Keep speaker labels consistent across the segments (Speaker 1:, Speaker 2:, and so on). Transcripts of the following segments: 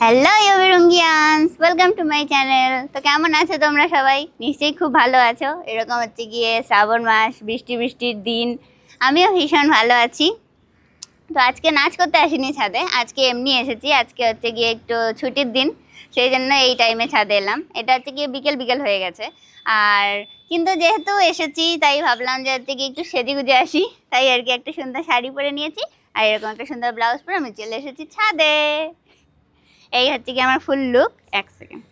Speaker 1: Hello ইউবিরুঙ্গিয়ান্স welcome to my channel তো কেমন আছো তোমরা সবাই? নিশ্চয়ই খুব ভালো আছো। এরকম হচ্ছে গিয়ে শ্রাবণ মাস, বৃষ্টি বৃষ্টির দিন। আমিও ভীষণ ভালো আছি। তো আজকে নাচ করতে আসিনি ছাদে। আজকে এমনি এসেছি। আজকে হচ্ছে গিয়ে একটু ছুটির দিন। সেই জন্য এই টাইমে ছাদে এলাম। এটা হচ্ছে গিয়ে বিকেল বিকেল হয়ে গেছে। আর কিন্তু যেহেতু এসেছি, তাই ভাবলাম যে হচ্ছে গিয়ে একটু সেজে গুজে আসি। তাই আর কি একটা সুন্দর শাড়ি পরে নিয়েছি। আর এরকম একটা সুন্দর ব্লাউজ পরে আমি চলে এসেছি ছাদে। এই হচ্ছে কি আমার ফুল লুক এক সেকেন্ড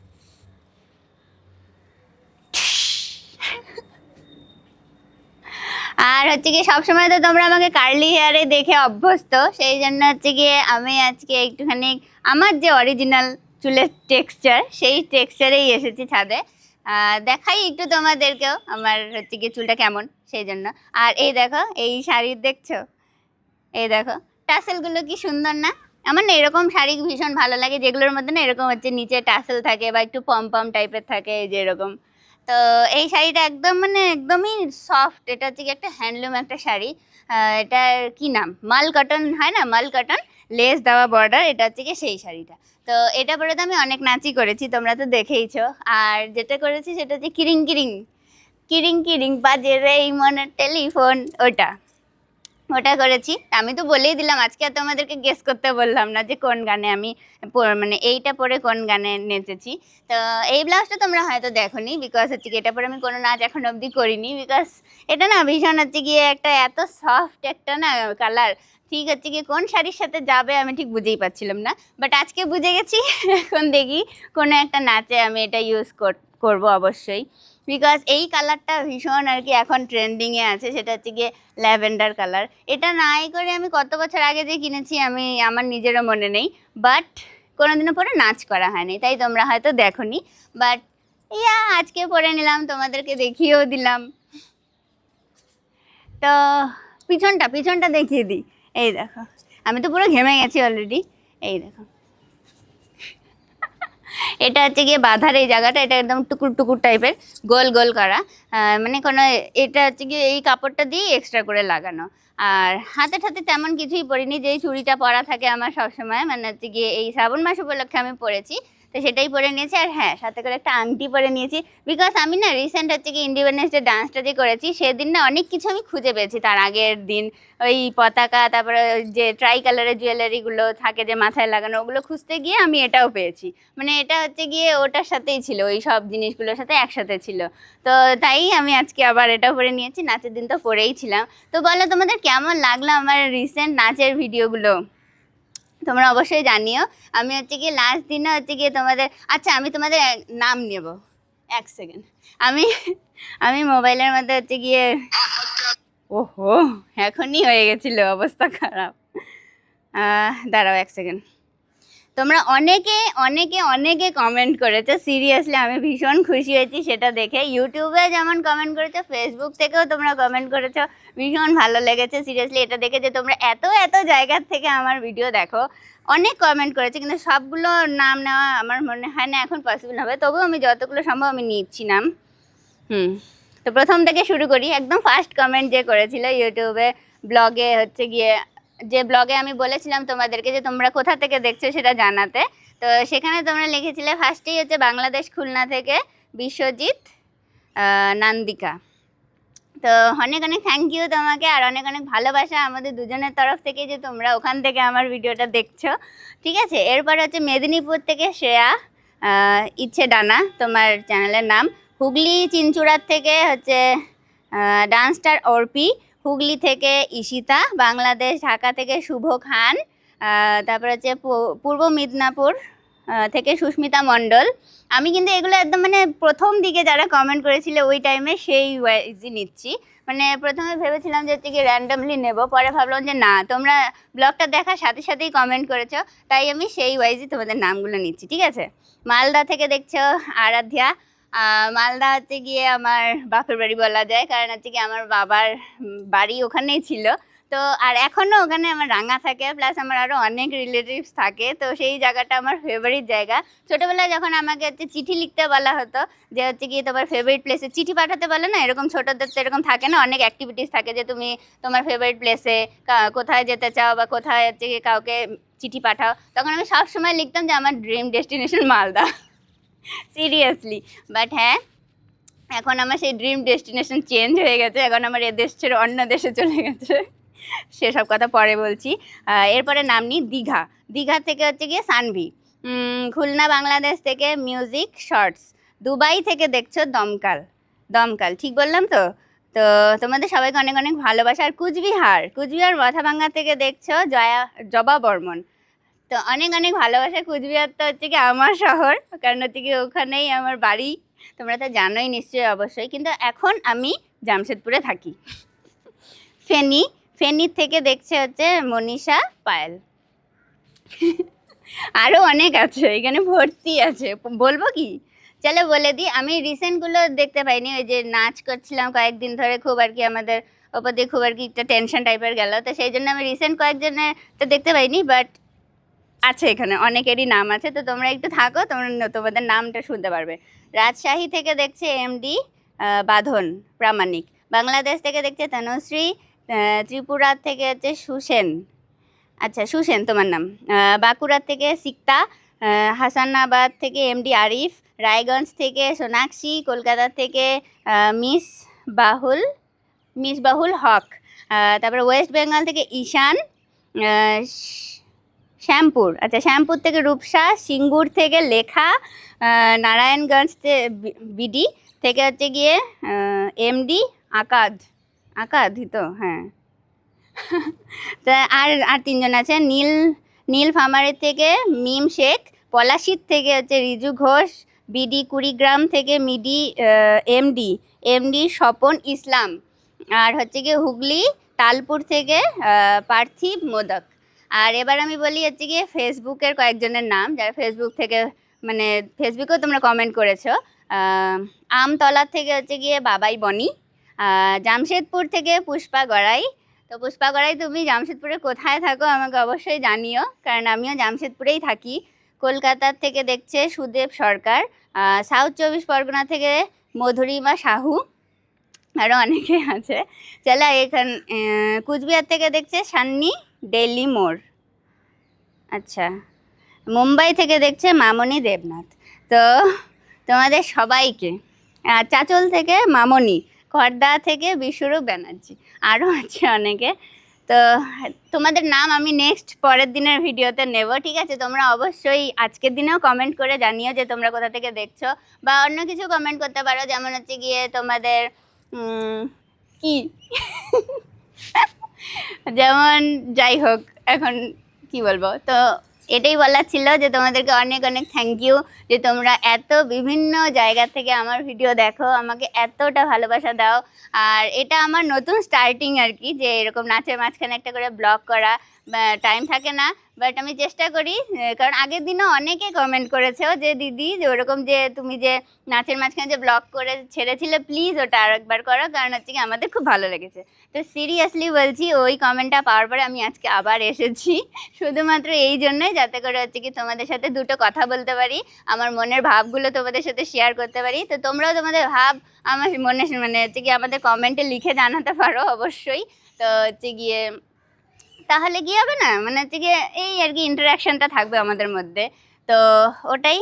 Speaker 1: আর হচ্ছে কি সবসময় তো তোমরা আমাকে কার্লি হেয়ারে দেখে অভ্যস্ত, সেই জন্য হচ্ছে গিয়ে আমি আজকে একটুখানি আমার যে অরিজিনাল চুলের টেক্সচার সেই টেক্সচারেই এসেছি ছাদে। দেখাই একটু তোমাদেরকেও আমার হচ্ছে গিয়ে চুলটা কেমন, সেই জন্য। আর এই দেখো, এই শাড়ি দেখছ? এই দেখো, টাসেলগুলো কি সুন্দর না? আমার না এরকম শাড়ি ভীষণ ভালো লাগে, যেগুলোর মধ্যে না এরকম হচ্ছে নিচে টাসেল থাকে বা একটু পম পম টাইপের থাকে যে এরকম। তো এই শাড়িটা একদম মানে একদমই সফট এটা হচ্ছে কি একটা হ্যান্ডলুম একটা শাড়ি। এটার কি নাম? মাল কটন হয় না? মাল কটন লেস দেওয়া বর্ডার এটা হচ্ছে সেই শাড়িটা। তো এটা পরে তো আমি অনেক নাচই করেছি, তোমরা তো দেখেইছো। আর যেটা করেছি সেটা হচ্ছে কিরিং কিরিং কিরিং কিরিং বাজে রে এই টেলিফোন, ওটা। ওটা করেছি। আমি তো বলেই দিলাম, আজকে আর তোমাদেরকে গেস করতে বললাম না যে কোন গানে আমি মানে এইটা পরে কোন গানে নেচেছি। তো এই ব্লাউজটা তোমরা হয়তো দেখোনি বিকজ হচ্ছে কি এটা পরে আমি কোনো নাচ এখন অবধি করিনি বিকজ এটা না ভীষণ হচ্ছে গিয়ে একটা এত সফট একটা না কালার ঠিক হচ্ছে কি কোন শাড়ির সাথে যাবে আমি ঠিক বুঝেই পাচ্ছিলাম না। বাট আজকে বুঝে গেছি, এখন দেখি কোনো একটা নাচে আমি এটা ইউজ করব অবশ্যই। বিকজ এই কালারটা ভীষণ আর কি এখন ট্রেন্ডিংয়ে আছে, সেটা হচ্ছে গিয়ে ল্যাভেন্ডার কালার এটা নাই করে আমি কত বছর আগে যে কিনেছি, আমি, আমার নিজেরও মনে নেই বাট কোনোদিনও পরে নাচ করা হয়নি, তাই তোমরা হয়তো দেখোনি বাট ইয়া, আজকে পরে নিলাম, তোমাদেরকে দেখিয়েও দিলাম। তো, পিছনটা পিছনটা দেখিয়ে দিই। এই দেখো, আমি তো পুরো ঘেমে গেছি অলরেডি এই দেখো। এটা হচ্ছে গিয়ে বাঁধার এই জায়গাটা, এটা একদম টুকুর টুকুর টাইপের গোল গোল করা। মানে কোনো এটা হচ্ছে গিয়ে এই কাপড়টা দিয়ে এক্সট্রা করে লাগানো। আর হাতে ঠাতে তেমন কিছুই পরিনি যে চুড়িটা পরা থাকে আমার সবসময় মানে হচ্ছে গিয়ে এই শ্রাবণ মাস উপলক্ষে আমি পরেছি। তো সেটাই পরে নিয়েছি আর হ্যাঁ সাথে করে একটা আংটি পরে নিয়েছি। বিকজ আমি না রিসেন্ট হচ্ছে কি ইন্ডিপেন্ডেন্স ডে ডান্সটা যে করেছি, সেদিন না অনেক কিছু আমি খুঁজে পেয়েছি। তার আগের দিন ওই পতাকা, তারপরে যে ট্রাই কালারের জুয়েলারিগুলো থাকে যে মাথায় লাগানো, ওগুলো খুঁজতে গিয়ে আমি এটাও পেয়েছি। মানে এটা হচ্ছে গিয়ে ওটার সাথেই ছিল, ওই সব জিনিসগুলোর সাথে একসাথে ছিল। তো তাই আমি আজকে আবার এটা পরে নিয়েছি, নাচের দিন তো পরেই ছিলাম। তো বলো তোমাদের কেমন লাগল আমার রিসেন্ট নাচের ভিডিওগুলো তোমরা অবশ্যই জানিও। আমি হচ্ছে কি লাস্ট দিনে হচ্ছে গিয়ে তোমাদের আচ্ছা আমি তোমাদের নাম নেব। এক সেকেন্ড আমি আমি মোবাইলের মধ্যে হচ্ছে গিয়ে, ওহো, এখনই হয়ে গেছিল অবস্থা খারাপ। দাঁড়াও এক সেকেন্ড তোমরা অনেকে অনেকে অনেকে কমেন্ট করেছ। সিরিয়াসলি আমি ভীষণ খুশি হয়েছি সেটা দেখে। ইউটিউবে যেমন কমেন্ট করেছ ফেসবুক থেকেও তোমরা কমেন্ট করেছ। ভীষণ ভালো লেগেছে সিরিয়াসলি এটা দেখে যে তোমরা এত এত জায়গার থেকে আমার ভিডিও দেখো। অনেক কমেন্ট করেছে, কিন্তু সবগুলো নাম নেওয়া আমার মনে হয় না এখন পসিবল হবে। তবুও আমি যতগুলো সম্ভব আমি নিচ্ছি নাম। হুম। তো প্রথম থেকে শুরু করি। একদম ফার্স্ট কমেন্ট যে করেছিল ইউটিউবে ব্লগে হচ্ছে গিয়ে যে ব্লগে আমি বলেছিলাম তোমাদেরকে যে তোমরা কোথা থেকে দেখছ সেটা জানাতে, তো সেখানে তোমরা লিখেছিলে ফার্স্টেই হচ্ছে বাংলাদেশ খুলনা থেকে বিশ্বজিৎ নান্দিকা। তো অনেক অনেক থ্যাংক ইউ তোমাকে, আর অনেক অনেক ভালোবাসা আমাদের দুজনের তরফ থেকে যে তোমরা ওখান থেকে আমার ভিডিওটা দেখছ। ঠিক আছে? এরপর হচ্ছে মেদিনীপুর থেকে শ্রেয়া ইচ্ছে ডানা, তোমার চ্যানেলের নাম। হুগলি, চিনচুড়ার থেকে হচ্ছে ডান্সটার অর্পি। হুগলি থেকে ইশিতা বাংলাদেশ, ঢাকা থেকে শুভ খান তারপর হচ্ছে পূর্ব মিদনাপুর থেকে সুস্মিতা মণ্ডল। আমি কিন্তু এগুলো একদম মানে প্রথম দিকে যারা কমেন্ট করেছিল ওই টাইমে সেই ওয়াইজই নিচ্ছি। মানে প্রথমে ভেবেছিলাম যে হচ্ছে কি র্যান্ডমলি নেব, পরে ভাবলাম যে না, তোমরা ব্লগটা দেখার সাথে সাথেই কমেন্ট করেছ, তাই আমি সেই ওয়াইজই তোমাদের নামগুলো নিচ্ছি, ঠিক আছে? মালদা থেকে দেখছ, আরাধ্যা মালদা হচ্ছে গিয়ে আমার বাপের বাড়ি বলা যায়, কারণ হচ্ছে কি আমার বাবার বাড়ি ওখানেই ছিল। তো, আর এখনও ওখানে আমার রাঙা থাকে প্লাস আমার আরও অনেক রিলেটিভস থাকে, তো সেই জায়গাটা আমার ফেভারিট জায়গা। ছোটোবেলায় যখন আমাকে হচ্ছে চিঠি লিখতে বলা হতো, যে হচ্ছে কি তোমার ফেভারিট প্লেসে চিঠি পাঠাতে বলে না, এরকম ছোটোদের তো এরকম থাকে না, অনেক অ্যাক্টিভিটিস থাকে যে তুমি তোমার ফেভারিট প্লেসে কোথায় যেতে চাও বা কোথায় হচ্ছে কি কাউকে চিঠি পাঠাও, তখন আমি সব সময় লিখতাম যে আমার dream destination Malda. Seriously but হ্যাঁ এখন আমার সেই ড্রিম ডেস্টিনেশন চেঞ্জ হয়ে গেছে। এখন আমার এ দেশ ছেড়ে অন্য দেশে চলে গেছে। সেসব কথা পরে বলছি। এরপরে নাম নিই দীঘা। দীঘা থেকে হচ্ছে গিয়ে সানভি। খুলনা, বাংলাদেশ থেকে মিউজিক শর্টস দুবাই থেকে দেখছ দমকাল। দমকাল, ঠিক বললাম তো? তো তোমাদের সবাইকে অনেক অনেক ভালোবাসা। আর কুচবিহার কুচবিহার মাথাভাঙ্গা থেকে দেখছ জয়া, জবা বর্মন। তো অনেক অনেক ভালোবাসা কুচবিহার তো হচ্ছে কি আমার শহর। কারণ হচ্ছে কি ওখানেই আমার বাড়ি। তোমরা তো জানোই নিশ্চয়ই অবশ্যই। কিন্তু এখন আমি জামশেদপুরে থাকি। ফেনী ফেনী থেকে দেখছে হচ্ছে মনীষা পায়েল। আরও অনেক আছে, এখানে ভর্তি আছে। বলব কি? চলো বলে দিই, আমি রিসেন্টগুলো দেখতে পাইনি। ওই যে নাচ করছিলাম কয়েকদিন ধরে, খুব আর কি আমাদের ওপর দিয়ে খুব আর কি একটা টেনশন টাইপের গেল। তো সেই জন্য আমি রিসেন্ট কয়েকজনের তো দেখতে পাইনি বাট আছে এখানে অনেকেরই নাম আছে। তো তোমরা একটু থাকো তোমরা তোমাদের নামটা শুনতে পারবে। রাজশাহী থেকে দেখছে এমডি বাঁধন প্রামাণিক। বাংলাদেশ থেকে দেখছে তনুশ্রী ত্রিপুরা থেকে হচ্ছে সুসেন। আচ্ছা সুসেন তোমার নাম। আহ, বাঁকুড়া থেকে সিক্তা হাসানাবাদ থেকে এমডি আরিফ রায়গঞ্জ থেকে সোনাক্ষী কলকাতা থেকে মিস বাহুল মিস বাহুল হক। তারপরে ওয়েস্ট বেঙ্গল থেকে ঈশান শ্যামপুর। আচ্ছা শ্যামপুর থেকে রূপসা, সিঙ্গুর থেকে লেখা নারায়ণগঞ্জ বিডি থেকে হচ্ছে গিয়ে এমডি আকাদ। আকাদই তো হ্যাঁ। তা আর আর তিনজন আছে, নীল নীল ফামারি থেকে মিম শেখ, পলাশির থেকে হচ্ছে রিজু ঘোষ, বিডি কুড়িগ্রাম থেকে মিডি এমডি এমডি স্বপন ইসলাম। আর হচ্ছে গিয়ে হুগলি, তালপুর থেকে পার্থিব মোদক। আর এবার আমি বলি হচ্ছে গিয়ে ফেসবুকের কয়েকজনের নাম, যারা ফেসবুক থেকে মানে ফেসবুকেও তোমরা কমেন্ট করেছ। আমতলা থেকে হচ্ছে গিয়ে বাবাই বনি জামশেদপুর থেকে পুষ্পা গড়াই। তো পুষ্পা গড়াই, তুমি জামশেদপুরে কোথায় থাকো আমাকে অবশ্যই জানিও, কারণ আমিও জামশেদপুরেই থাকি। কলকাতার থেকে দেখছে সুদেব সরকার সাউথ চব্বিশ পরগনা থেকে মধুরিমা সাহু। আরও অনেকে আছে। চলো এখান কুচবিহার থেকে দেখছে সান্নি ডেলি মোড়। আচ্ছা মুম্বাই থেকে দেখছে মামনি দেবনাথ। তো তোমাদের সবাইকে চাচল থেকে মামনি, খর্দা থেকে বিশ্বরূপ ব্যানার্জি আরও আছে অনেকে। তো তোমাদের নাম আমি নেক্সট পরের দিনের ভিডিওতে নেব, ঠিক আছে? তোমরা অবশ্যই আজকের দিনেও কমেন্ট করে জানিও যে তোমরা কোথা থেকে দেখছ, বা অন্য কিছু কমেন্ট করতে পারো, যেমন হচ্ছে গিয়ে তোমাদের কি? যেমন যাই হোক, এখন কি বলব? তো এটাই বলার ছিল যে তোমাদেরকে অনেক অনেক থ্যাংক ইউ যে তোমরা এত বিভিন্ন জায়গা থেকে আমার ভিডিও দেখো, আমাকে এতটা ভালোবাসা দাও। আর এটা আমার নতুন স্টার্টিং আর কি, যে এরকম নাচের মাঝখানে একটা করে ব্লগ করা টাইম থাকে না বাট আমি চেষ্টা করি কারণ আগের দিনও অনেকে কমেন্ট করেছেও যে, দিদি, যে ওরকম যে তুমি যে নাচের মাঝখানে যে ব্লগ করে ছেড়েছিলে প্লিজ ওটা আর একবার করো, কারণ হচ্ছে কি আমাদের খুব ভালো লেগেছে। তো সিরিয়াসলি বলছি, ওই কমেন্টটা পাওয়ার পরে আমি আজকে আবার এসেছি, শুধুমাত্র এই জন্যই যাতে করে হচ্ছে কি তোমাদের সাথে দুটো কথা বলতে পারি, আমার মনের ভাবগুলো তোমাদের সাথে শেয়ার করতে পারি। তো তোমরাও তোমাদের ভাব আমার মনে মানে হচ্ছে কি আমাদের কমেন্টে লিখে জানাতে পারো অবশ্যই। তো হচ্ছে গিয়ে তাহলে কি হবে না? মানে হচ্ছে গিয়ে এই আর কি ইন্টারাকশনটা থাকবে আমাদের মধ্যে। তো ওটাই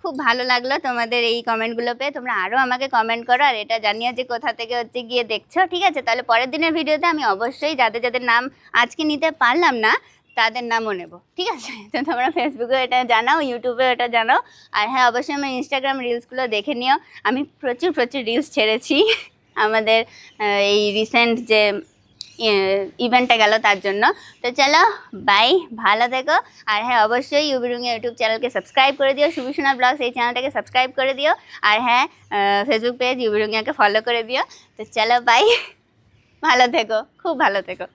Speaker 1: খুব ভালো লাগল তোমাদের এই কমেন্টগুলো পেয়ে। তোমরা আরও আমাকে কমেন্ট করো আর এটা জানিও যে কোথা থেকে হচ্ছে গিয়ে দেখছ, ঠিক আছে? তাহলে পরের দিনের ভিডিওতে আমি অবশ্যই যাদের যাদের নাম আজকে নিতে পারলাম না, তাদের নামও নেব, ঠিক আছে? তো তোমরা ফেসবুকে এটা জানাও ইউটিউবে এটা জানাও। আর হ্যাঁ অবশ্যই আমার ইনস্টাগ্রাম রিলসগুলো দেখে নিও। আমি প্রচুর প্রচুর রিলস ছেড়েছি। আমাদের এই রিসেন্ট যে ইভেন্টটা গেল তার জন্য। তো চলো বাই ভালো থেকো। আর হ্যাঁ অবশ্যই ইউবিরুঙ্গি ইউটিউব চ্যানেলকে সাবস্ক্রাইব করে দিও। সুবিসোনা ব্লগস এই চ্যানেলটাকে সাবস্ক্রাইব করে দিও। আর হ্যাঁ ফেসবুক পেজ ইউবিরুঙ্গিয়াকে ফলো করে দিও। তো চলো বাই ভালো থেকো, খুব ভালো থেকো।